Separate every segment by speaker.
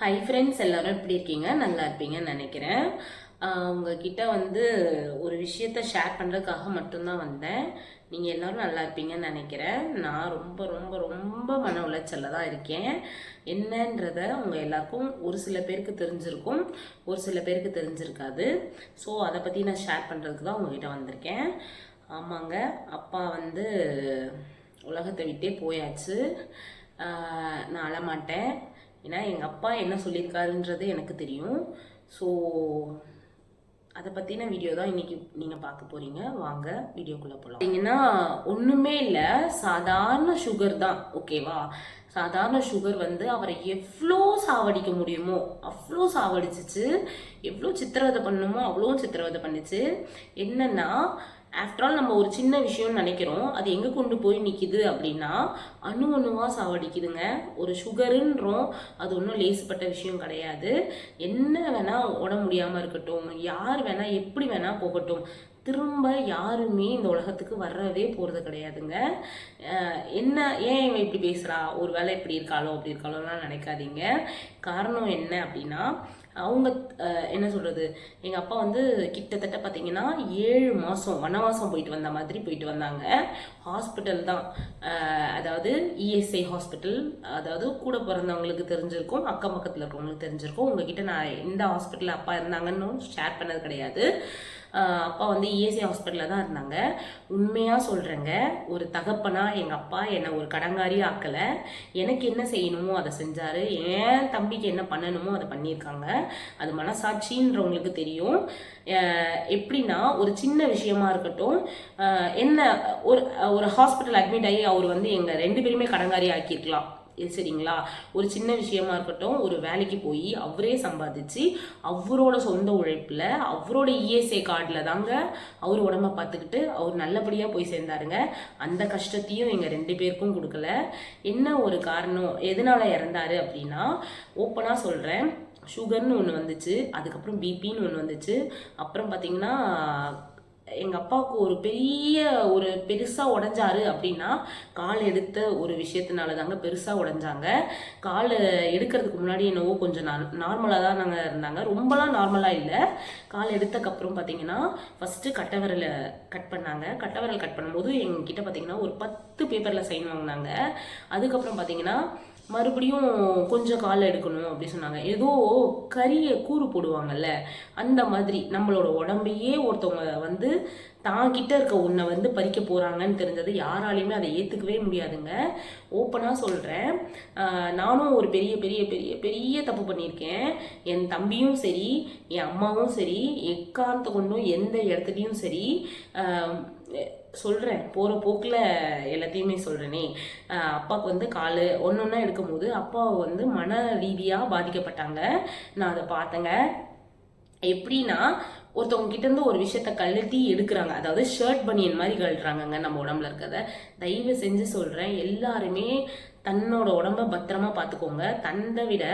Speaker 1: Hi friends எல்லாரும் எப்படி இருக்கீங்க? நல்லா இருப்பீங்கன்னு நினைக்கிறேன். உங்ககிட்ட வந்து ஒரு விஷயத்த ஷேர் பண்ணுறதுக்காக மட்டும்தான் வந்தேன். நீங்கள் எல்லோரும் நல்லா இருப்பீங்கன்னு நினைக்கிறேன். நான் ரொம்ப ரொம்ப ரொம்ப மன உளைச்சலில் தான் இருக்கேன். என்னன்றத உங்கள் எல்லாருக்கும் ஒரு சில பேருக்கு தெரிஞ்சிருக்கும் ஒரு சில பேருக்கு தெரிஞ்சிருக்காது. ஸோ அதை பற்றி நான் ஷேர் பண்ணுறதுக்கு தான் உங்ககிட்ட வந்திருக்கேன். ஆமாங்க அப்பா வந்து உலகத்தை விட்டே போயாச்சு. நான் அழமாட்டேன். ஏன்னா எங்கள் அப்பா என்ன சொல்லியிருக்காருன்றது எனக்கு தெரியும். ஸோ அதை பற்றின வீடியோ தான் இன்றைக்கி நீங்கள் பார்க்க போகிறீங்க வாங்க வீடியோக்குள்ளே போகலாம் பார்த்தீங்கன்னா ஒன்றுமே இல்லை. சாதாரண சுகர் தான் ஓகேவா சாதாரண சுகர் வந்து அவரை எவ்வளோ சாவடிக்க முடியுமோ அவ்வளோ சாவடிச்சிச்சு. எவ்வளோ சித்திரவதை பண்ணணுமோ அவ்வளோ சித்திரவதை பண்ணுச்சு. என்னென்னா ஆஃப்டர் ஆல் நம்ம ஒரு சின்ன விஷயம்னு நினைக்கிறோம். அது எங்கே கொண்டு போய் நிற்கிது அப்படின்னா அணு அணுவாக சாவடிக்குதுங்க. ஒரு சுகருன்றோம் அது ஒன்றும் லேசுப்பட்ட விஷயம் கிடையாது. என்ன வேணால் உடம்பு முடியாமல் இருக்கட்டும். யார் வேணால் எப்படி வேணால் போகட்டும். திரும்ப யாருமே இந்த உலகத்துக்கு வரவே போகிறது கிடையாதுங்க. என்ன ஏன் இவன் இப்படி பேசுகிறா ஒரு வேளை இப்படி இருக்காளோ அப்படி இருக்காளோலாம் நினைக்காதீங்க. காரணம் என்ன அப்படின்னா அவங்க என்ன சொல்கிறது எங்கள் அப்பா வந்து கிட்டத்தட்ட பார்த்தீங்கன்னா ஏழு மாதம் வனவாசம் போயிட்டு வந்த மாதிரி போயிட்டு வந்தாங்க. ஹாஸ்பிட்டல் தான். அதாவது இஎஸ்ஐ ஹாஸ்பிட்டல் அதாவது கூட பிறந்தவங்களுக்கு தெரிஞ்சிருக்கும் அக்கம் பக்கத்தில் இருக்கவங்களுக்கு தெரிஞ்சிருக்கும். உங்ககிட்ட நான் எந்த ஹாஸ்பிட்டலில் அப்பா இருந்தாங்கன்னு ஷேர் பண்ணது கிடையாது. அப்பா வந்து ஏசி ஹாஸ்பிட்டலில் தான் இருந்தாங்க. உண்மையாக சொல்கிறேங்க ஒரு தகப்பனா எங்கள் அப்பா என்னை ஒரு கடங்காரி ஆக்கலை. எனக்கு என்ன செய்யணுமோ அதை செஞ்சார். என் தம்பிக்கு என்ன பண்ணணுமோ அதை பண்ணியிருக்காங்க. அது மனசாட்சின்றவங்களுக்கு தெரியும். எப்படின்னா ஒரு சின்ன விஷயமா இருக்கட்டும் என்ன ஒரு ஒரு ஹாஸ்பிட்டல் அட்மிட் ஆகி அவர் வந்து எங்கள் ரெண்டு பேருமே கடங்காரி ஆக்கியிருக்கலாம். சரிங்களா? ஒரு சின்ன விஷயமா இருக்கட்டும் ஒரு வேலைக்கு போய் அவரே சம்பாதிச்சு அவரோட சொந்த உழைப்பில் அவரோட இஎஸ்ஏ கார்டில் தாங்க அவர் உடம்ப பார்த்துக்கிட்டு அவர் நல்லபடியாக போய் சேர்ந்தாருங்க. அந்த கஷ்டத்தையும் எங்கள் ரெண்டு பேருக்கும் கொடுக்கல. என்ன ஒரு காரணம்? எதனால் இறந்தாரு அப்படின்னா ஓப்பனாக சொல்கிறேன் சுகர்னு ஒன்று வந்துச்சு அதுக்கப்புறம் பிபின்னு ஒன்று வந்துச்சு. அப்புறம் பார்த்தீங்கன்னா எங்கள் அப்பாவுக்கு ஒரு பெரிய ஒரு பெருசாக உடஞ்சாரு அப்படின்னா கால் எடுத்த ஒரு விஷயத்தினால தாங்க பெருசாக உடஞ்சாங்க. கால் எடுக்கிறதுக்கு முன்னாடி என்னவோ கொஞ்சம் நார் நார்மலாக தான் நாங்கள் இருந்தாங்க. ரொம்பலாம் நார்மலாக இல்லை. கால் எடுத்தக்கப்புறம் பார்த்தீங்கன்னா ஃபஸ்ட்டு கட்டவிரலை கட் பண்ணாங்க. கட்டவிரல் கட் பண்ணும்போது எங்ககிட்ட பார்த்தீங்கன்னா ஒரு பத்து பேப்பரில் சைன் வாங்கினாங்க. அதுக்கப்புறம் பார்த்தீங்கன்னா மறுபடியும் கொஞ்சம் கால் எடுக்கணும் அப்படி சொன்னாங்க. ஏதோ கறியை கூறு போடுவாங்கல்ல அந்த மாதிரி நம்மளோட உடம்பையே ஒருத்தவங்க வந்து தான் கிட்ட இருக்க உன்னை வந்து பறிக்க போகிறாங்கன்னு தெரிஞ்சது யாராலையுமே அதை ஏற்றுக்கவே முடியாதுங்க. ஓப்பனாக சொல்கிறேன் நானும் ஒரு பெரிய பெரிய பெரிய பெரிய தப்பு பண்ணியிருக்கேன். என் தம்பியும் சரி என் அம்மாவும் சரி எக்காரணத்தை கொண்டும் எந்த இடத்துலையும் சரி சொல்கிறேன் போகிற போக்கில் எல்லாத்தையுமே சொல்கிறேனே அப்பாவுக்கு வந்து கால் ஒன்று ஒன்றா எடுக்கும்போது அப்பா வந்து மன ரீதியாக பாதிக்கப்பட்டாங்க. நான் அதை பார்த்தேங்க. எப்படின்னா ஒருத்தவங்க கிட்டேருந்து ஒரு விஷயத்த கழட்டி எடுக்கிறாங்க. அதாவது ஷர்ட் பனியன் மாதிரி கழட்டுறாங்கங்க நம்ம உடம்புல இருக்கிறத. தயவு செஞ்சு சொல்கிறேன் எல்லாருமே தன்னோட உடம்ப பத்திரமா பார்த்துக்கோங்க தந்தை விட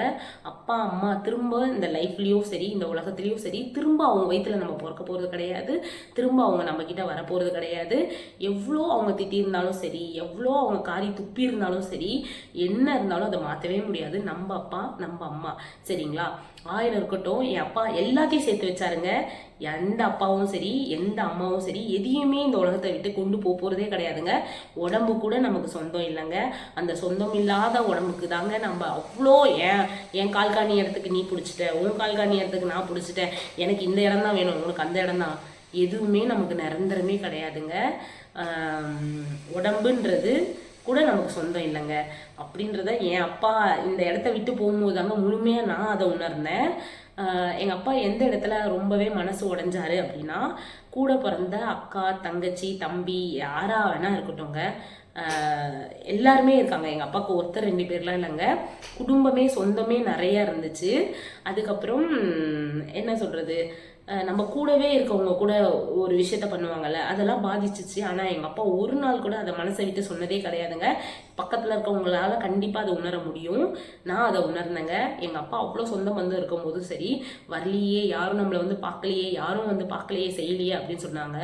Speaker 1: அப்பா அம்மா திரும்ப இந்த லைஃப்லேயும் சரி இந்த உலகத்துலேயும் சரி திரும்ப அவங்க வயிற்றுல நம்ம பிறக்க போகிறது கிடையாது. திரும்ப அவங்க நம்ம கிட்ட கிடையாது. எவ்வளோ அவங்க திட்டியிருந்தாலும் சரி எவ்வளோ அவங்க காரி துப்பி இருந்தாலும் சரி என்ன இருந்தாலும் அதை மாற்றவே முடியாது. நம்ம அப்பா நம்ம அம்மா. சரிங்களா? ஆயிரம் இருக்கட்டும் என் அப்பா எல்லாத்தையும் சேர்த்து வச்சாருங்க. எந்த அப்பாவும் சரி எந்த அம்மாவும் சரி எதையுமே இந்த உலகத்தை விட்டு கொண்டு போக போகிறதே கிடையாதுங்க. உடம்பு கூட நமக்கு சொந்தம் இல்லைங்க. அந்த சொந்தம் இல்லாத உடம்புக்கு தாங்க நம்ம அவ்வளோ ஏன் என் கால்காணி இடத்துக்கு நீ பிடிச்சிட்ட உன் கால்காணி இடத்துக்கு நான் பிடிச்சிட்டேன் எனக்கு இந்த இடம் தான் வேணும் உனக்கு அந்த இடம் தான். எதுவுமே நமக்கு நிரந்தரமே கிடையாதுங்க. உடம்புன்றது கூட நமக்கு சொந்தம் இல்லைங்க. அப்படின்றத என் அப்பா இந்த இடத்த விட்டு போகும்போது தாங்க முழுமையாக நான் அதை உணர்ந்தேன். எங்கள் அப்பா எந்த இடத்துல ரொம்பவே மனசு உடைஞ்சாரு அப்படின்னா கூட பிறந்த அக்கா தங்கச்சி தம்பி யாரா வேணா இருக்கட்டும்ங்க. எல்லாருமே இருக்காங்க. எங்கள் அப்பாவுக்கு ஒருத்தர் ரெண்டு பேர்லாம் இல்லைங்க. குடும்பமே சொந்தமே நிறைய இருந்துச்சு. அதுக்கப்புறம் என்ன சொல்கிறது நம்ம கூடவே இருக்கவங்க கூட ஒரு விஷயத்த பண்ணுவாங்கல்ல அதெல்லாம் பாதிச்சிச்சு. ஆனால் எங்கள் அப்பா ஒரு நாள் கூட அதை மனசை விட்டு சொன்னதே கிடையாதுங்க. பக்கத்தில் இருக்கவங்களால கண்டிப்பாக அதை உணர முடியும். நான் அதை உணர்ந்தேங்க. எங்கள் அப்பா அவ்வளோ சொந்தம் வந்து இருக்கும்போது சரி வரலையே யாரும் நம்மளை வந்து பார்க்கலையே யாரும் வந்து பார்க்கலையே செய்யலையே அப்படின்னு சொன்னாங்க.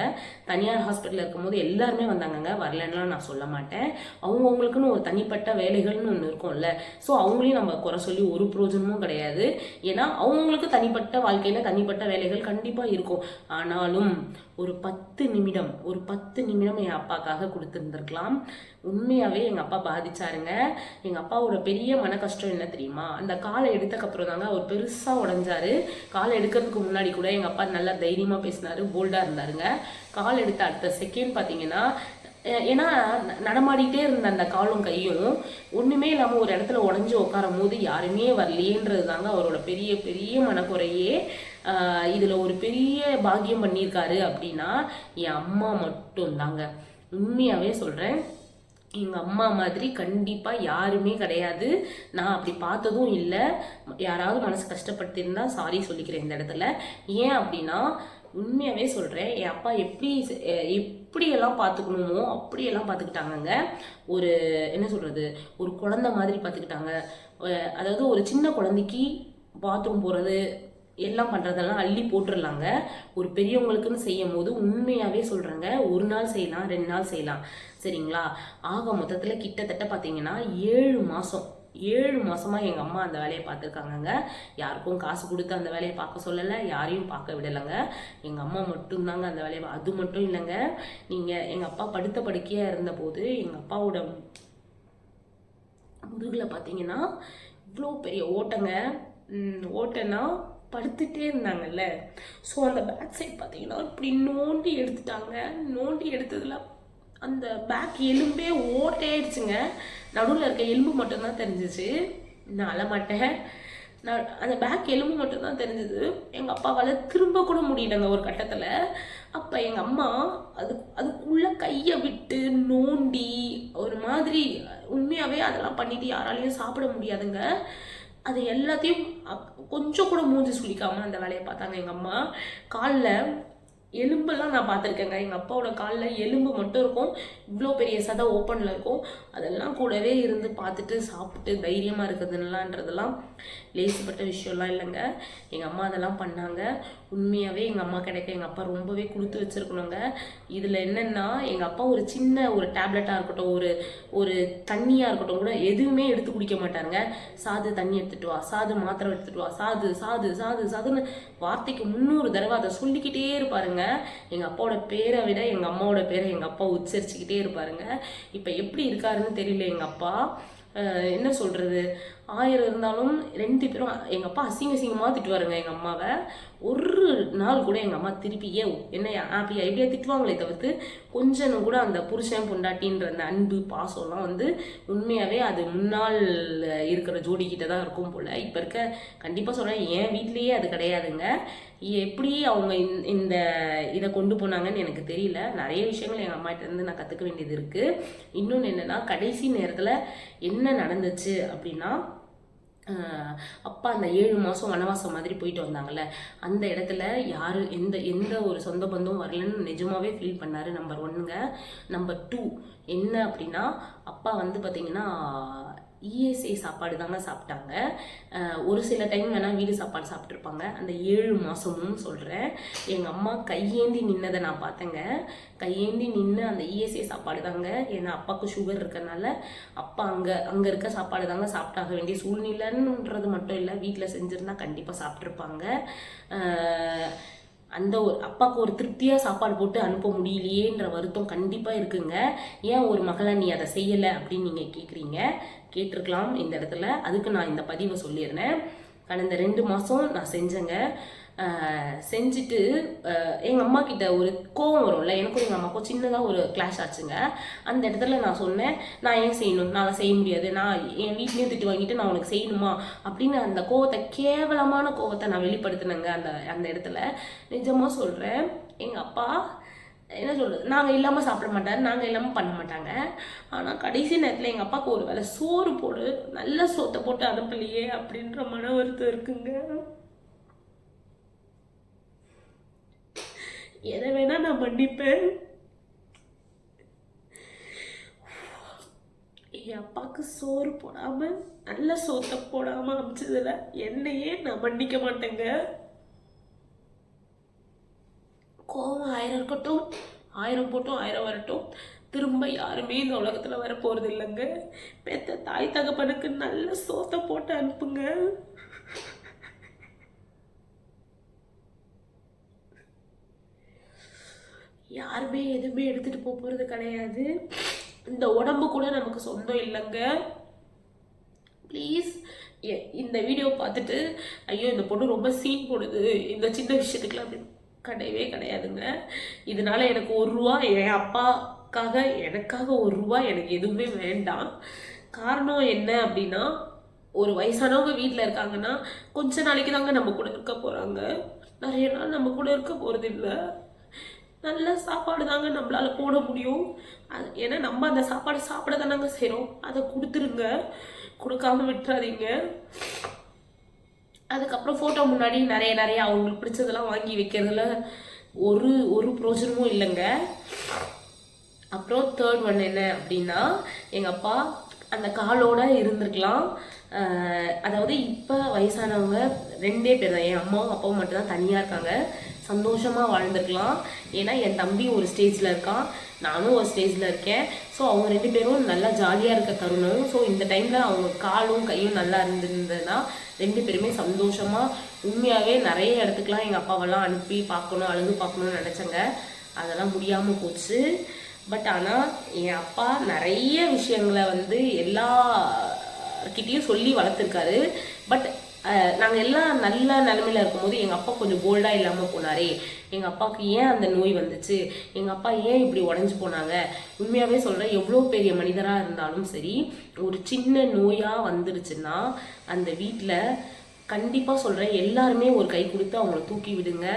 Speaker 1: தனியார் ஹாஸ்பிட்டலில் இருக்கும்போது எல்லாருமே வந்தாங்கங்க. வரலன்னா நான் சொல்ல மாட்டேன். அவங்கவுங்களுக்குன்னு ஒரு தனிப்பட்ட வேலைகள்னு ஒன்று இருக்கும்ல. ஸோ அவங்களையும் நம்ம குறை சொல்லி ஒரு பிரோஜனமும் கிடையாது. ஏன்னா அவங்கவுங்களுக்கு தனிப்பட்ட வாழ்க்கையில் தனிப்பட்ட வேலைகள் கண்டிப்பாக இருக்கும். ஆனாலும் ஒரு பத்து நிமிடம் ஒரு பத்து நிமிடம் என் அப்பாக்காக கொடுத்துருந்துருக்கலாம். உண்மையாகவே எங்கள் அப்பா பாதிச்சாருங்க. எங்கள் அப்பாவோட பெரிய மன கஷ்டம் என்ன தெரியுமா? அந்த காலை எடுத்தக்கப்புறம் தாங்க அவர் பெருசாக உடஞ்சாரு. காலை எடுக்கிறதுக்கு முன்னாடி கூட எங்கள் அப்பா நல்லா தைரியமாக பேசினாரு போல்டாக இருந்தாருங்க. கால் எடுத்த அடுத்த செகண்ட் பார்த்தீங்கன்னா ஏன்னா ந- நடமாடிட்டே இருந்த அந்த காலும் கையும் ஒன்றுமே இல்லாமல் ஒரு இடத்துல உடஞ்சி உட்காரும் போது யாருமே வரலையேன்றது தாங்க அவரோட பெரிய பெரிய மனக்குறையே. இதில் ஒரு பெரிய பாக்கியம் பண்ணியிருக்காரு அப்படின்னா என் அம்மா மட்டும் தாங்க சொல்கிறேன் எங்கள் அம்மா மாதிரி கண்டிப்பாக யாருமே கிடையாது. நான் அப்படி பார்த்ததும் இல்லை. யாராவது மனசு கஷ்டப்படுத்தியிருந்தா சாரி சொல்லிக்கிறேன் இந்த இடத்துல. ஏன் அப்படின்னா உண்மையாகவே சொல்கிறேன் என் அப்பா எப்படி எப்படியெல்லாம் பார்த்துக்கணுமோ அப்படியெல்லாம் பார்த்துக்கிட்டாங்கங்க ஒரு என்ன சொல்கிறது ஒரு குழந்த மாதிரி பார்த்துக்கிட்டாங்க அதாவது ஒரு சின்ன குழந்தைக்கு பாத்ரூம் போகிறது எல்லாம் பண்ணுறதெல்லாம் அள்ளி போட்டுடலாங்க ஒரு பெரியவங்களுக்குன்னு செய்யும் போது உண்மையாகவே சொல்கிறேங்க ஒரு நாள் செய்யலாம் ரெண்டு நாள் செய்யலாம். சரிங்களா? ஆக மொத்தத்தில் கிட்டத்தட்ட பார்த்தீங்கன்னா ஏழு மாதம் ஏழு மாதமாக எங்கள் அம்மா அந்த வேலையை பார்த்துருக்காங்கங்க யாருக்கும் காசு கொடுத்து அந்த வேலையை பார்க்க சொல்லலை யாரையும் பார்க்க விடலைங்க. எங்கள் அம்மா மட்டும்தாங்க அந்த வேலையை அது மட்டும் இல்லைங்க. நீங்கள் எங்கள் அப்பா படுத்த படுக்கையாக இருந்தபோது எங்கள் அப்பாவோட முதுகில் பார்த்தீங்கன்னா இவ்வளோ பெரிய ஓட்டைங்க. ஓட்டன்னா ஓட்டைன்னா படுத்துட்டே இருந்தாங்கல்ல. ஸோ அந்த பேக் சைட் பார்த்தீங்கன்னா இப்படி நோண்டி எடுத்துட்டாங்க. நோண்டி எடுத்ததில் அந்த பேக் எலும்பே ஓட்டையாயிடுச்சுங்க. நடுவில் இருக்க எலும்பு மட்டும்தான் தெரிஞ்சிச்சு. நான் அழமாட்டேன். நான் அந்த பேக் எலும்பு மட்டும்தான் தெரிஞ்சது. எங்கள் அப்பாவால் திரும்ப கூட முடியலங்க ஒரு கட்டத்தில். அப்போ எங்கள் அம்மா அது அதுக்குள்ளே கையை விட்டு நோண்டி ஒரு மாதிரி உண்மையாகவே அதெல்லாம் பண்ணிட்டு யாராலையும் சாப்பிட முடியாதுங்க. அது எல்லாத்தையும் கொஞ்சம் கூட மூஞ்சி சுளிக்காம அந்த வேலையை பார்த்தாங்க எங்கள் அம்மா. காலில் எலும்பெல்லாம் நான் பார்த்துருக்கேங்க. எங்கள் அப்பாவோட காலில் எலும்பு மட்டும் இருக்கும். இவ்வளோ பெரிய சதை ஓப்பனில் இருக்கும். அதெல்லாம் கூடவே இருந்து பார்த்துட்டு சாப்பிட்டு தைரியமாக இருக்குதுன்னலான்றதெல்லாம் லேசுப்பட்ட விஷயம்லாம் இல்லைங்க. எங்கள் அம்மா அதெல்லாம் பண்ணாங்க. உண்மையாகவே எங்கள் அம்மா கிடைக்க எங்கள் அப்பா ரொம்பவே கொடுத்து வச்சுருக்கணுங்க. இதில் என்னென்னா எங்கள் அப்பா ஒரு சின்ன ஒரு டேப்லெட்டாக இருக்கட்டும் ஒரு ஒரு தண்ணியாக இருக்கட்டும் கூட எதுவுமே எடுத்து குடிக்க மாட்டாருங்க. சாது தண்ணி எடுத்துட்டு வா சாது மாத்திரை எடுத்துட்டு வா சாது சாது சாது சாதுன்னு வார்த்தைக்கு முந்நூறு தடவை அதை சொல்லிக்கிட்டே இருப்பாருங்க. எங்கள் அப்பாவோட பேரை விட எங்கள் அம்மாவோட பேரை எங்கள் அப்பா உச்சரிச்சுக்கிட்டே இருப்பாருங்க. இப்போ எப்படி இருக்காருன்னு தெரியல எங்கள் அப்பா. என்ன சொல்கிறது ஆயிரம் இருந்தாலும் ரெண்டு பேரும் எங்கள் அப்பா அசிங்க அசிங்கமாக திட்டுவாருங்க எங்கள் அம்மாவை. ஒரு நாள் கூட எங்கள் அம்மா திருப்பி ஏ என்ன அப்படியா இப்படியா திட்டுவாங்களே தவிர்த்து கொஞ்சம் கூட அந்த புருஷன் பொண்டாட்டின்ற அந்த அன்பு பாசம்லாம் வந்து உண்மையாகவே அது முன்னால் இருக்கிற ஜோடிக்கிட்ட தான் இருக்கும் போல். இப்போ இருக்க கண்டிப்பாக சொல்கிறேன் என் வீட்லேயே அது கிடையாதுங்க. எப்படி அவங்க இந்த- இந்த இதை கொண்டு போனாங்கன்னு எனக்கு தெரியல. நிறைய விஷயங்கள் எங்கள் அம்மாட்டிருந்து நான் கற்றுக்க வேண்டியது இருக்குது இன்னொன்று என்னென்னா கடைசி நேரத்தில் என்ன நடந்துச்சு அப்படின்னா அப்பா அந்த ஏழு மாதம் வனவாசம் மாதிரி போயிட்டு வந்தாங்கல்ல அந்த இடத்துல யார் எந்த எந்த ஒரு சொந்த பந்தம் வரலன்னு நிஜமாவே ஃபீல் பண்ணார் நம்பர் ஒன்னுங்க நம்பர் டூ என்ன அப்படின்னா அப்பா வந்து பார்த்திங்கன்னா இஎஸ்ஐ சாப்பாடு தாங்க சாப்பிட்டாங்க ஒரு சில டைம் வேணால் வீடு சாப்பாடு சாப்பிட்ருப்பாங்க அந்த ஏழு மாதமும் சொல்கிறேன் எங்கள் அம்மா கையேந்தி நின்னதை நான் பார்த்தேங்க. கையேந்தி நின்று அந்த இஎஸ்ஐ சாப்பாடு தாங்க ஏன்னா அப்பாவுக்கு சுகர் இருக்கறனால அப்பா அங்கே அங்கே இருக்க சாப்பாடு தாங்க சாப்பிட்டாக வேண்டிய சூழ்நிலைன்றது மட்டும் இல்லை வீட்டில் செஞ்சுருந்தா கண்டிப்பாக சாப்பிட்ருப்பாங்க அந்த ஒரு அப்பாவுக்கு ஒரு திருப்தியாக சாப்பாடு போட்டு அனுப்ப முடியலையேன்ற வருத்தம் கண்டிப்பாக இருக்குங்க. ஏன் ஒரு மகளை நீ அதை செய்யலை அப்படின்னு நீங்கள் கேட்குறீங்க கேட்டிருக்கலாம் இந்த இடத்துல. அதுக்கு நான் இந்த பதிவை சொல்லிடுறேன் கடந்த ரெண்டு மாதம் நான் செஞ்சேங்க. செஞ்சுட்டு எங்கள் அம்மா கிட்ட ஒரு கோவம் வரும்ல எனக்கும் எங்கள் அம்மாக்கும் சின்னதாக ஒரு கிளாஷ் ஆச்சுங்க. அந்த இடத்துல நான் சொன்னேன் நான் ஏன் செய்யணும்? நான் செய்ய முடியாது. நான் என் வீட்லேயும் திட்டு வாங்கிட்டு நான் உனக்கு செய்யணுமா? அப்படின்னு அந்த கோவத்தை கேவலமான கோவத்தை நான் வெளிப்படுத்தினேங்க அந்த அந்த இடத்துல. நிஜமாக சொல்கிறேன் எங்கள் அப்பா என்ன சொல்கிறது நாங்கள் இல்லாமல் சாப்பிட மாட்டார் நாங்கள் இல்லாமல் பண்ண மாட்டாங்க. ஆனால் கடைசி நேரத்தில் எங்கள் அப்பாவுக்கு ஒரு வேளை சோறு போடு நல்ல சோத்தை போட்டு அனுப்பலையே அப்படின்ற மன வருத்தம் இருக்குங்க. எதை வேணால் நான் மன்னிப்பேன். என் அப்பாவுக்கு சோறு போடாமல் நல்ல சோத்தை போடாமல் அமிச்சதில் என்னையே நான் மன்னிக்க மாட்டேங்க. கோவம் ஆயிரம் இருக்கட்டும் ஆயிரம் போட்டும் ஆயிரம் வரட்டும். திரும்ப யாருமே இந்த உலகத்தில் வர போறது இல்லைங்க. பெத்த தாய் தகப்பனுக்கு நல்ல சோத்தை போட்டு அனுப்புங்க. யாருமே எதுவுமே எடுத்துட்டு போக போகிறது கிடையாது. இந்த உடம்பு கூட நமக்கு சொந்தம் இல்லைங்க. ப்ளீஸ் இந்த வீடியோ பார்த்துட்டு ஐயோ இந்த பொண்ணு ரொம்ப சீன் போடுது. இந்த சின்ன விஷயத்துக்குலாம் அப்படின்னு கிடையவே கிடையாதுங்க. இதனால எனக்கு ஒரு ரூபா என் அப்பாக்காக எனக்காக ஒரு ரூபா எனக்கு எதுவுமே வேண்டாம். காரணம் என்ன அப்படின்னா ஒரு வயசானவங்க வீட்டில் இருக்காங்கன்னா கொஞ்ச நாளைக்கு தாங்க நம்ம கூட இருக்க போகிறாங்க நிறைய நாள் நம்ம கூட இருக்க போகிறது இல்லை நல்ல சாப்பாடு தாங்க நம்மளால போட முடியும். அது ஏன்னா நம்ம அந்த சாப்பாடு சாப்பிட தானங்க செய்கிறோம் அதை கொடுத்துருங்க. கொடுக்காம விட்டுறாதீங்க. அதுக்கப்புறம் ஃபோட்டோ முன்னாடி நிறைய நிறைய அவங்களுக்கு பிடிச்சதெல்லாம் வாங்கி வைக்கிறதுல ஒரு ஒரு பிரோஜனமும் இல்லைங்க. அப்புறம் தேர்ட் ஒன் என்ன அப்படின்னா எங்கள் அப்பா அந்த காலோட இருந்திருக்கலாம். அதாவது இப்போ வயசானவங்க ரெண்டே பேர் தான். என் அம்மாவும் அப்பாவும் மட்டும்தான் தனியாக இருக்காங்க. சந்தோஷமாக வாழ்ந்துருக்கலாம். ஏன்னா என் தம்பி ஒரு ஸ்டேஜில் இருக்கான். நானும் ஒரு ஸ்டேஜில் இருக்கேன். ஸோ அவங்க ரெண்டு பேரும் நல்லா ஜாலியாக இருக்க தருணம். ஸோ இந்த டைமில் அவங்க காலும் கையும் நல்லா இருந்திருந்ததுன்னா ரெண்டு பேருமே சந்தோஷமாக உண்மையாகவே நிறைய இடத்துக்குலாம் எங்கள் அப்பாவெல்லாம் அனுப்பி பார்க்கணும் அழுது பார்க்கணும்னு நினச்சங்க. அதெல்லாம் முடியாமல் போச்சு. பட் ஆனால் என் அப்பா நிறைய விஷயங்களை வந்து எல்லார்கிட்டயும் சொல்லி வளர்த்துருக்காரு. பட் நாங்கள் எல்லாம் நல்ல நிலமையில இருக்கும்போது எங்கள் அப்பா கொஞ்சம் போல்டாக இல்லாமல் போனாரே. எங்கள் அப்பாவுக்கு ஏன் அந்த நோய் வந்துச்சு? எங்கள் அப்பா ஏன் இப்படி உடஞ்சி போனாங்க? உண்மையாகவே சொல்கிறேன் எவ்வளோ பெரிய மனிதராக இருந்தாலும் சரி ஒரு சின்ன நோயாக வந்துடுச்சுன்னா அந்த வீட்டில் கண்டிப்பாக சொல்கிறேன் எல்லாருமே ஒரு கை கொடுத்து அவங்கள தூக்கி விடுங்க.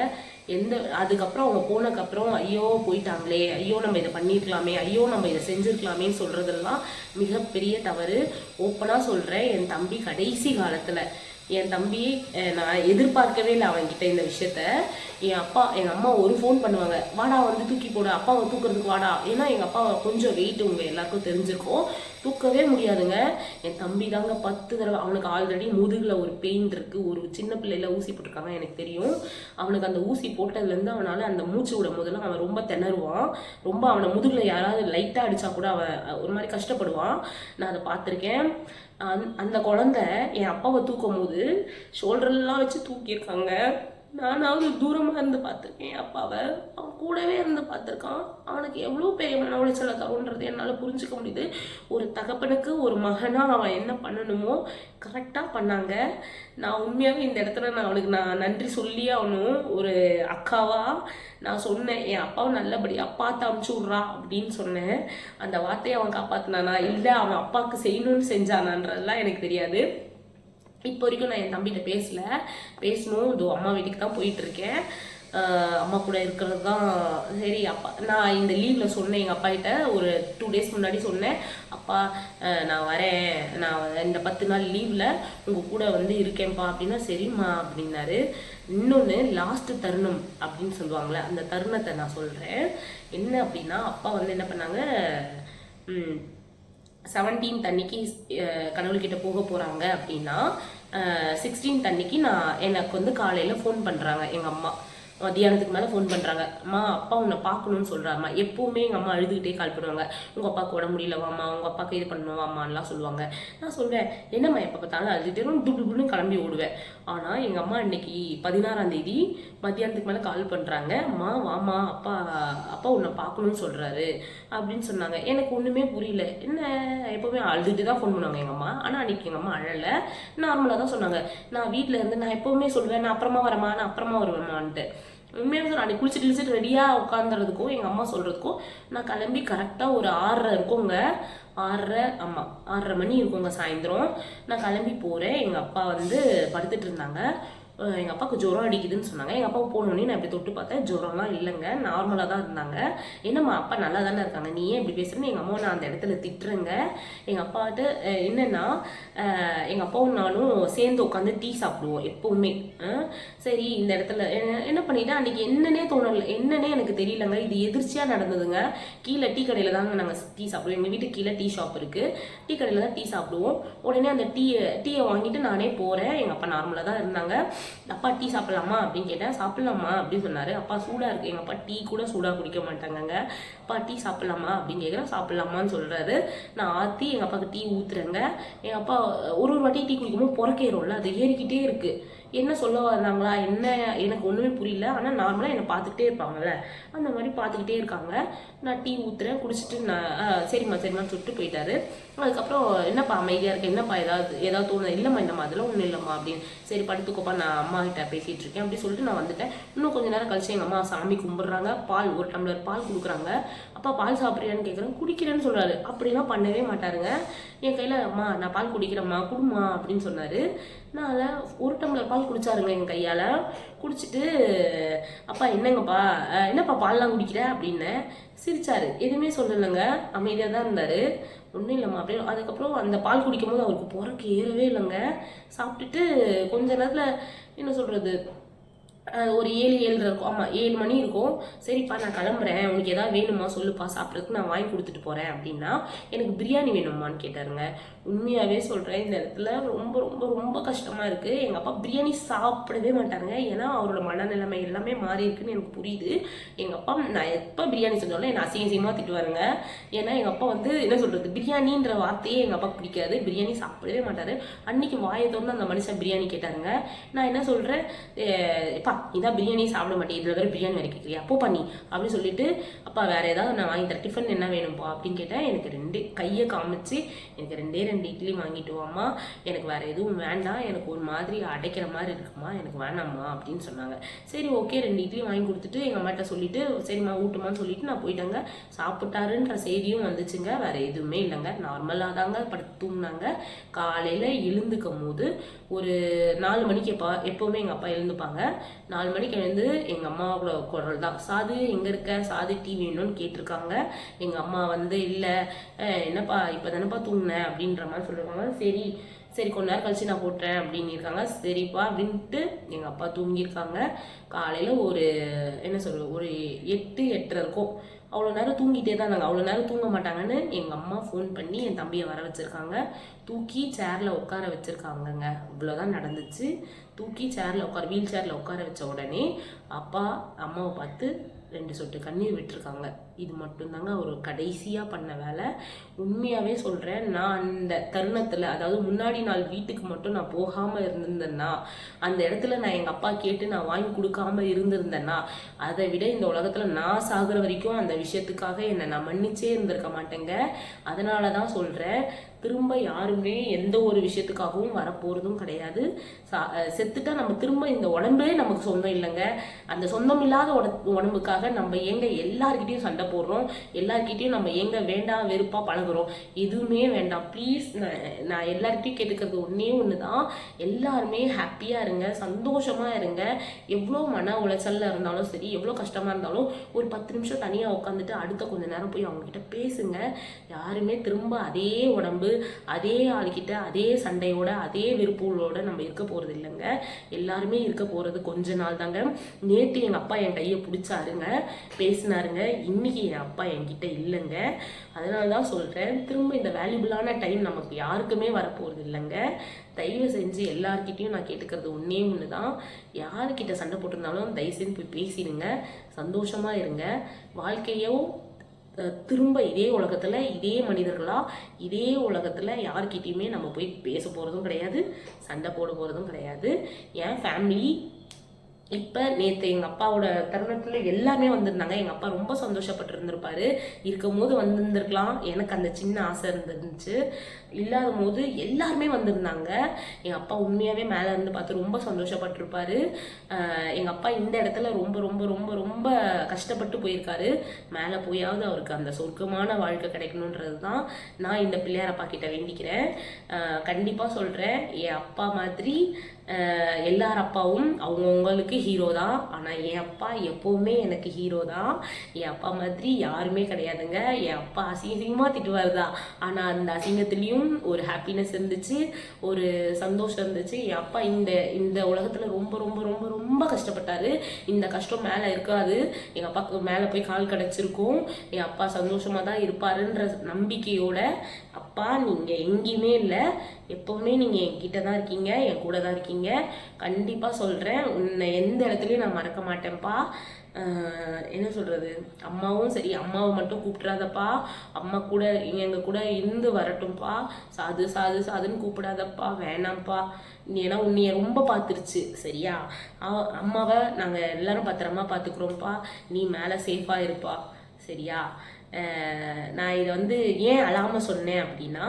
Speaker 1: எந்த அதுக்கப்புறம் அவங்க போனதுக்கப்புறம் ஐயோ போயிட்டாங்களே ஐயோ நம்ம இதை பண்ணியிருக்கலாமே ஐயோ நம்ம இதை செஞ்சுருக்கலாமேன்னு சொல்கிறதெல்லாம் மிகப்பெரிய தவறு. ஓப்பனாக சொல்கிறேன் என் தம்பி கடைசி காலத்தில். என் தம்பி நான் எதிர்பார்க்கவே இல்லை அவன்கிட்ட இந்த விஷயத்த. என் அப்பா எங்கள் அம்மா ஒரு ஃபோன் பண்ணுவாங்க. வாடா வந்து தூக்கி போடு. அப்பாவை தூக்குறதுக்கு வாடா. ஏன்னா எங்கள் அப்பா கொஞ்சம் வெயிட் உங்கள் எல்லாருக்கும் தெரிஞ்சிருக்கும். தூக்கவே முடியாதுங்க. என் தம்பி தாங்க பத்து தடவை அவனுக்கு ஆல்ரெடி முதுகில் ஒரு பெயின் இருக்குது ஒரு சின்ன பிள்ளையில ஊசி போட்டிருக்காங்க எனக்கு தெரியும். அவனுக்கு அந்த ஊசி போட்டதுலேருந்து அவனால் அந்த மூச்சு விடும் போதெல்லாம் அவன் ரொம்ப திணறுவான். ரொம்ப அவனை முதுகில் யாராவது லைட்டாக அடித்தா கூட அவன் ஒரு மாதிரி கஷ்டப்படுவான். நான் அதை பார்த்துருக்கேன். அந் அந்த குழந்தை என் அப்பாவை தூக்கும் போது ஷோல்டர்லாம் வச்சு தூக்கியிருக்காங்க. நானாவது தூரமாக இருந்து பார்த்துருக்கேன். அப்பாவை அவன் கூடவே இருந்து பார்த்துருக்கான். அவனுக்கு எவ்வளோ பெரிய மன உளைச்சலை தருன்றது என்னால் புரிஞ்சுக்க முடியுது. ஒரு தகப்பனுக்கு ஒரு மகனாக அவன் என்ன பண்ணணுமோ கரெக்டாக பண்ணாங்க. நான் உண்மையாகவே இந்த இடத்துல நான் அவனுக்கு நான் நன்றி சொல்லி அவனும் ஒரு அக்காவா நான் சொன்னேன் என் அப்பாவை நல்லபடியாக பார்த்து அமுச்சு விட்றா அப்படின்னு சொன்னேன். அந்த வார்த்தையை அவன் காப்பாற்றினானா இல்லை அவன் அப்பாவுக்கு செய்யணும்னு செஞ்சானான்றதெல்லாம் எனக்கு தெரியாது. இப்போ வரைக்கும் நான் என் தம்பிகிட்ட பேசல. பேசணும். இதோ அம்மா வீட்டுக்கு தான் போயிட்டு இருக்கேன் அம்மா கூட இருக்கிறது தான் சரி அப்பா நான் இந்த லீவில் சொன்னேன் எங்கள் அப்பா கிட்ட ஒரு டூ டேஸ் முன்னாடி சொன்னேன். அப்பா நான் வரேன். நான் இந்த பத்து நாள் லீவில் உங்கள் கூட வந்து இருக்கேன்ப்பா. அப்படின்னா சரிம்மா அப்படின்னாரு. இன்னொன்று லாஸ்ட் தருணம் அப்படின்னு சொல்லுவாங்களே அந்த தருணத்தை நான் சொல்கிறேன் என்ன அப்படின்னா அப்பா வந்து என்ன பண்ணாங்க? செவன்டீன் செவன்டீன்த் அன்னைக்கு கடவுள்கிட்ட போக போகிறாங்க அப்படின்னா சிக்ஸ்டீன்த் அன்னைக்கு நான் எனக்கு வந்து காலையில் ஃபோன் பண்ணுறாங்க எங்கள் அம்மா. மத்தியானத்துக்கு மேலே ஃபோன் பண்ணுறாங்க அம்மா அப்பா உன்னை பார்க்கணும்னு சொல்கிறாம்மா எப்போவுமே எங்கள் அம்மா அழுதுகிட்டே கால் பண்ணுவாங்க. உங்கள் அப்பாவுக்கு உடம்பு முடியல வாமா உங்கள் அப்பாவுக்கு இது பண்ணணும் வாம்மான்லாம் சொல்லுவாங்க. நான் சொல்வேன் என்னம்மா எப்போ பார்த்தாலும் அழுதுகிட்டே டுபு டுபுன்னு கிளம்பி ஓடுவேன். ஆனால் எங்கள் அம்மா இன்னைக்கு பதினாறாம் தேதி மத்தியானத்துக்கு மேலே கால் பண்ணுறாங்க அம்மா வாம்மா அப்பா அப்பா உன்னை பார்க்கணும்னு சொல்கிறாரு அப்படின்னு சொன்னாங்க. எனக்கு ஒன்றுமே புரியல. என்ன? எப்போவுமே அழுதுகிட்டு தான் ஃபோன் பண்ணுவாங்க எங்கள் அம்மா. ஆனால் அன்னைக்கு எங்கள் அம்மா அழலை. நார்மலாக தான் சொன்னாங்க. நான் வீட்டில் இருந்து நான் எப்போவுமே சொல்லுவேன் நான் அப்புறமா வரமா நான் அப்புறமா வருவேம்மான்ட்டு. உண்மையாக சொல்ல அன்னைக்கு குளிச்சுட்டு குளிச்சுட்டு ரெடியாக உட்காந்துறதுக்கும் எங்கள் அம்மா சொல்கிறதுக்கும் நான் கிளம்பி கரெக்டாக ஒரு ஆறரை இருக்குங்க. ஆறரை ஆமாம் ஆறரை மணி இருக்குங்க சாயந்தரம். நான் கிளம்பி போகிறேன் எங்கள் அப்பா வந்து படுத்துட்டு இருந்தாங்க. எங்கள் அப்பாவுக்கு ஜுரம் அடிக்குதுன்னு சொன்னாங்க. எங்கள் அப்பாவுக்கு போனோடனே நான் இப்படி தொட்டு பார்த்தேன். ஜுரம்லாம் இல்லைங்க. நார்மலாக தான் இருந்தாங்க. என்னம்மா அப்பா நல்லா தானே இருக்காங்க. நீ ஏன் இப்படி பேசுகிறேன்னு எங்கள் அம்மாவை நான் அந்த இடத்துல திட்டுறேங்க. எங்கள் அப்பாட்ட என்னென்னா எங்கள் அப்பாவும் நானும் சேர்ந்து உட்காந்து டீ சாப்பிடுவோம் எப்போவுமே. சரி இந்த இடத்துல என்ன- என்ன பண்ணிட்டேன்? அன்னைக்கு என்னன்னே தோணல. என்னன்னே எனக்கு தெரியலங்க. இது எதிர்ச்சியாக நடந்ததுங்க. கீழே டீ கடையில் தாங்க நாங்கள் டீ சாப்பிடுவோம். எங்கள் வீட்டுக்கு கீழே டீ ஷாப் இருக்குது டீ கடையில் தான் டீ சாப்பிடுவோம். உடனே அந்த டீ டீயை வாங்கிட்டு நானே போகிறேன் எங்கள் அப்பா நார்மலாக தான் இருந்தாங்க. அப்பா டீ சாப்பிடலாமா? அப்படின்னு கேட்டேன். சாப்பிடலாமா அப்படின்னு சொன்னார். அப்பா சூடாக இருக்குது எங்கள் அப்பா டீ கூட சூடாக குடிக்க மாட்டாங்கங்க. அப்பா டீ சாப்பிடலாமா? அப்படின்னு கேட்குறேன் சாப்பிடலாமான்னு சொல்கிறாரு நான் ஆற்றி எங்கள் அப்பாவுக்கு டீ ஊற்றுறேங்க எங்கள் அப்பா ஒரு ஒரு வாட்டி டீ குடிக்கும்போது புறக்கேறும்ல அது ஏறிக்கிட்டே இருக்குது என்ன சொல்ல வர்றாங்களா என்ன எனக்கு ஒன்றுமே புரியல. ஆனால் நார்மலாக என்னை பார்த்துக்கிட்டே இருப்பாங்கல்ல. அந்த மாதிரி பார்த்துக்கிட்டே இருக்காங்க. நான் டீ ஊற்றுறேன் குடிச்சிட்டு நான் "ஆ, சரிம்மா சரிம்மான்னு சொல்லிட்டு போயிட்டாரு. அதுக்கப்புறம் என்னப்பா அமைதியாக இருக்கு? என்னப்பா ஏதாவது ஏதாவது தோணுது? இல்லைம்மா இந்த மாதிரிலாம் ஒன்றும் இல்லைம்மா அப்படின்னு. சரி படுத்துக்கோப்பா நான் அம்மா கிட்ட பேசிகிட்டு இருக்கேன் அப்படி சொல்லிட்டு நான் வந்துட்டேன். இன்னும் கொஞ்ச நேரம் கழிச்சு எங்கள் அம்மா சாமி கும்பிட்றாங்க. பால் ஒரு டம்ளர் பால் கொடுக்குறாங்க. அப்பா பால் சாப்பிட்றியான்னு கேட்குறேன் குடிக்கிறேன்னு சொல்கிறாரு அப்படிலாம் பண்ணவே மாட்டாருங்க. என் கையில் அம்மா நான் பால் குடிக்கிறேம்மா குடுமா அப்படின்னு சொன்னார். நான் அதை ஒரு டம்ளர் பால் குடிச்சாருங்க என் கையால். குடிச்சிட்டு அப்பா என்னங்கப்பா? என்னப்பா பால்லாம் குடிக்கிற? அப்படின்னு சிரிச்சாரு. எதுவுமே சொல்லலைங்க. அமைதியாக தான் இருந்தார். ஒன்றும் இல்லைம்மா. அப்படியே அதுக்கப்புறம் அந்த பால் குடிக்கும்போது அவருக்கு புறக்கு ஏறவே இல்லைங்க. சாப்பிட்டுட்டு கொஞ்ச நேரத்தில் என்ன சொல்கிறது ஒரு ஏழு ஏழு இருக்கும். ஆமாம் ஏழு மணி இருக்கும். சரிப்பா நான் கிளம்புறேன். உனக்கு ஏதாவது வேணுமா? சொல்லுப்பா சாப்பிட்றதுக்கு நான் வாங்கி கொடுத்துட்டு போகிறேன் அப்படின்னா எனக்கு பிரியாணி வேணுமான்னு கேட்டாருங்க. உண்மையாகவே சொல்கிறேன் இந்த இடத்துல ரொம்ப ரொம்ப ரொம்ப கஷ்டமாக இருக்குது எங்கள் அப்பா பிரியாணி சாப்பிடவே மாட்டாருங்க. ஏன்னா அவரோட மனநிலைமை எல்லாமே மாறி இருக்குன்னு எனக்கு புரியுது. எங்கள் அப்பா நான் எப்போ பிரியாணி செஞ்சாலும் என்னை அசிங்க அசிங்கமாக திட்டுவாருங்க. ஏன்னா எங்கள் அப்பா வந்து என்ன சொல்கிறது பிரியாணின்ற வார்த்தையே எங்கள் அப்பா பிடிக்காது. பிரியாணி சாப்பிடவே மாட்டார். அன்னைக்கு வாயை அந்த மனுஷன் பிரியாணி கேட்டாருங்க. நான் என்ன சொல்கிறேன் எப்பா இதான் பிரியாணி சாப்பிட மாட்டேன் இதில் வேறு பிரியாணி வேறு கேட்குறியா அப்போ பண்ணி அப்படின்னு சொல்லிட்டு அப்பா வேறு ஏதாவது நான் வாங்கி தரேன். டிஃபன் என்ன வேணும்ப்பா அப்படின்னு கேட்டேன். எனக்கு ரெண்டு கையை காமிச்சு எனக்கு ரெண்டே ரெண்டு இட்லி வாங்கிட்டு வாம்மா. எனக்கு வேறு எதுவும் வேண்டாம். எனக்கு ஒரு மாதிரி அடைக்கிற மாதிரி இருக்குமா? எனக்கு வேணாம்மா அப்படின்னு சொன்னாங்க. சரி ஓகே ரெண்டு இட்லி வாங்கி கொடுத்துட்டு எங்கள் அம்மாட்ட சொல்லிட்டு சரிம்மா ஊட்டுமான்னு சொல்லிட்டு நான் போயிட்டேங்க. சாப்பிட்டாருன்ற செய்தியும் வந்துச்சுங்க. வேறு எதுவுமே இல்லைங்க. நார்மலாக தாங்க படுத்து தூங்கினாங்க. காலையில் எழுந்துக்கும் போது ஒரு நாலு மணிக்கு எப்போ எப்போவுமே எங்கள் அப்பா எழுந்துப்பாங்க. நாலு மணிக்கு எழுந்து எங்கள் அம்மாவோட குரல் தான் சாது எங்கே இருக்க? சாது டீ வேணும்னு கேட்டிருக்காங்க. எங்கள் அம்மா வந்து இல்லை என்னப்பா இப்போ தானேப்பா தூங்கினேன் அப்படின்ற மாதிரி சொல்லியிருக்காங்க சரி சரி கொஞ்ச நேரம் கழிச்சு நான் போட்டுறேன் அப்படின்னு இருக்காங்க. சரிப்பா அப்படின்ட்டு எங்கள் அப்பா தூங்கியிருக்காங்க. காலையில் ஒரு என்ன சொல்கிறது ஒரு எட்டு எட்டரை இருக்கும். அவ்வளோ நேரம் தூங்கிட்டே தான் இருந்தாங்க. அவ்வளோ நேரம் தூங்க மாட்டாங்கன்னு எங்கள் அம்மா ஃபோன் பண்ணி என் தம்பியை வர வச்சுருக்காங்க. தூக்கி சேரில் உட்கார வச்சுருக்காங்கங்க. இவ்வளோதான் நடந்துச்சு. தூக்கி சேரில் உட்கார வீல் சேரில் உட்கார வச்ச உடனே அப்பா அம்மாவை பார்த்து ரெண்டு சொட்டு கண்ணீர் விட்டுருக்காங்க. இது மட்டும்தாங்க அவர் கடைசியாக பண்ண வேலை. உண்மையாகவே சொல்கிறேன் நான் அந்த தருணத்தில் அதாவது முன்னாடி நாள் வீட்டுக்கு மட்டும் நான் போகாமல் இருந்திருந்தேன்னா அந்த இடத்துல நான் எங்கள் அப்பா கேட்டு நான் வாங்கி கொடுக்காம இருந்திருந்தேன்னா அதை விட இந்த உலகத்தில் நான் சாகுற வரைக்கும் அந்த விஷயத்துக்காக என்னை நான் மன்னிச்சே இருந்திருக்க மாட்டேங்க. அதனால தான் சொல்கிறேன் திரும்ப யாருமே எந்த ஒரு விஷயத்துக்காகவும் வரப்போகிறதும் கிடையாது. சா- செத்துட்டா நம்ம திரும்ப இந்த உடம்பே நமக்கு சொந்தம் இல்லைங்க. அந்த சொந்தம் இல்லாத உட- உடம்புக்காக நம்ம ஏங்க எல்லார்கிட்டயும் சண்டை போடுறோம். எல்லார்கிட்டயும் நம்ம எங்க வேண்டாம் வெறுப்பா பழகுறோம். எதுவுமே வேண்டாம். ப்ளீஸ் நான் நான் எல்லார்கிட்டையும் கேட்டுக்கிறது ஒன்றே ஒன்று தான் எல்லாருமே ஹாப்பியாக இருங்க சந்தோஷமா இருங்க. எவ்வளோ மன உளைச்சல்ல இருந்தாலும் சரி எவ்வளோ கஷ்டமா இருந்தாலும் ஒரு பத்து நிமிஷம் தனியாக உட்காந்துட்டு அடுத்த கொஞ்ச நேரம் போய் அவங்க கிட்ட பேசுங்க. யாருமே திரும்ப அதே உடம்பு அதே ஆள்கிட்ட அதே சண்டையோட அதே வெறுப்புகளோட நம்ம இருக்க போறது இல்லைங்க. எல்லாருமே இருக்க போறது கொஞ்ச நாள் தாங்க. நேற்று எங்க அப்பா என் கையை பிடிச்சாருங்க. பேசினாருங்க. இன்னைக்கு என் அப்பா என்கிட்ட இல்லைங்க. அதனால தான் சொல்றேன். திரும்ப இந்த வேல்யூபிளான டைம் நமக்கு யாருக்குமே வரப்போறது இல்லைங்க. தயவு செஞ்சு எல்லார்கிட்டயும் நான் கேட்டுக்கிறது ஒன்றே ஒன்று தான் யாருக்கிட்ட சண்டை போட்டிருந்தாலும் தயவு செஞ்சு போய் பேசிடுங்க. சந்தோஷமாக இருங்க. வாழ்க்கையோ திரும்ப இதே உலகத்தில் இதே மனிதர்களாக இதே உலகத்தில் யார்கிட்டையுமே நம்ம போய் பேச போகிறதும் கிடையாது சண்டை போட போகிறதும் கிடையாது. என் ஃபேமிலி இப்போ நேற்று எங்கள் அப்பாவோட தருணத்தில் எல்லாமே வந்திருந்தாங்க. எங்கள் அப்பா ரொம்ப சந்தோஷப்பட்டு இருந்திருப்பாரு இருக்கும் போது வந்திருந்திருக்கலாம். எனக்கு அந்த சின்ன ஆசை இருந்துருந்துச்சு இல்லாத போது எல்லாருமே வந்திருந்தாங்க. எங்கள் அப்பா உண்மையாகவே மேலே இருந்து பார்த்து ரொம்ப சந்தோஷப்பட்டிருப்பாரு. எங்கள் அப்பா இந்த இடத்துல ரொம்ப ரொம்ப ரொம்ப ரொம்ப கஷ்டப்பட்டு போயிருக்காரு. மேலே போயாவது அவருக்கு அந்த சொர்க்கமான வாழ்க்கை கிடைக்கணுன்றது தான் நான் இந்த பிள்ளையாரப்பா கிட்ட வேண்டிக்கிறேன். கண்டிப்பாக சொல்கிறேன் என் அப்பா மாதிரி எல்லார் அப்பாவும் அவங்கவுங்களுக்கு ஹீரோ தான். ஆனால் என் அப்பா எப்போவுமே எனக்கு ஹீரோ தான். என் அப்பா மாதிரி யாருமே கிடையாதுங்க. என் அப்பா அசிங்கமாக திட்டுவார் தான். ஆனால் அந்த அசிங்கத்துலேயும் ஒரு ஹாப்பினஸ் இருந்துச்சு ஒரு சந்தோஷம் இருந்துச்சு. என் அப்பா இந்த இந்த உலகத்தில் ரொம்ப ரொம்ப ரொம்ப ரொம்ப கஷ்டப்பட்டார். இந்த கஷ்டம் மேலே இருக்காது. எங்கள் அப்பாவுக்கு மேலே போய் கால் கிடச்சிருக்கும். என் அப்பா சந்தோஷமாக தான் இருப்பாருன்ற நம்பிக்கையோட அப்பா நீங்கள் எங்கேயுமே இல்லை. எப்போவுமே நீங்கள் என்கிட்ட தான் இருக்கீங்க. என் கூட தான் இருக்கீங்க. கண்டிப்பாக சொல்கிறேன் உன்னை எந்த இடத்துலையும் நான் மறக்க மாட்டேன்ப்பா. என்ன சொல்கிறது அம்மாவும் சரி அம்மாவை மட்டும் கூப்பிட்றாதப்பா அம்மா கூட எங்கள் கூட இருந்து வரட்டும்ப்பா. சாது சாது சாதுன்னு கூப்பிடாதப்பா. வேணாம்ப்பா. ஏன்னா உன்னைய ரொம்ப பார்த்துருச்சு. சரியா? அம்மாவை நாங்கள் எல்லாரும் பத்திரமா பார்த்துக்குறோம்ப்பா. நீ மேலே சேஃபாக இருப்பா. சரியா? நான் இதை வந்து ஏன் அழாமல் சொன்னேன் அப்படின்னா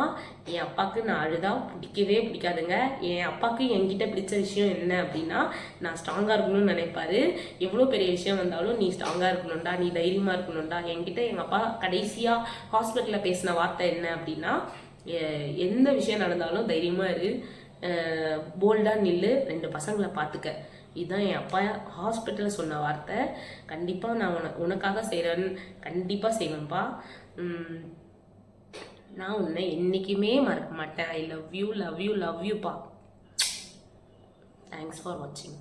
Speaker 1: என் அப்பாவுக்கு நான் அழுதா பிடிக்கவே பிடிக்காதுங்க. என் அப்பாவுக்கு என்கிட்ட பிடிச்ச விஷயம் என்ன அப்படின்னா நான் ஸ்ட்ராங்காக இருக்கணும்னு நினைப்பாரு. எவ்வளோ பெரிய விஷயம் வந்தாலும் நீ ஸ்ட்ராங்காக இருக்கணும்டா நீ தைரியமாக இருக்கணும்டா. என்கிட்ட எங்கள் அப்பா கடைசியாக ஹாஸ்பிட்டலில் பேசின வார்த்தை என்ன அப்படின்னா எந்த விஷயம் நடந்தாலும் தைரியமாக இரு. போல்டாக நில்லு. ரெண்டு பசங்களை பார்த்துக்க இதுதான் என் அப்பா ஹாஸ்பிட்டலில் சொன்ன வார்த்தை. கண்டிப்பாக நான் உன உனக்காக செய்கிறேன்னு கண்டிப்பாக செய்வேன்ப்பா நான் உன்னை என்றைக்குமே மறக்க மாட்டேன். I love you love you love யூப்பா thanks for வாட்சிங்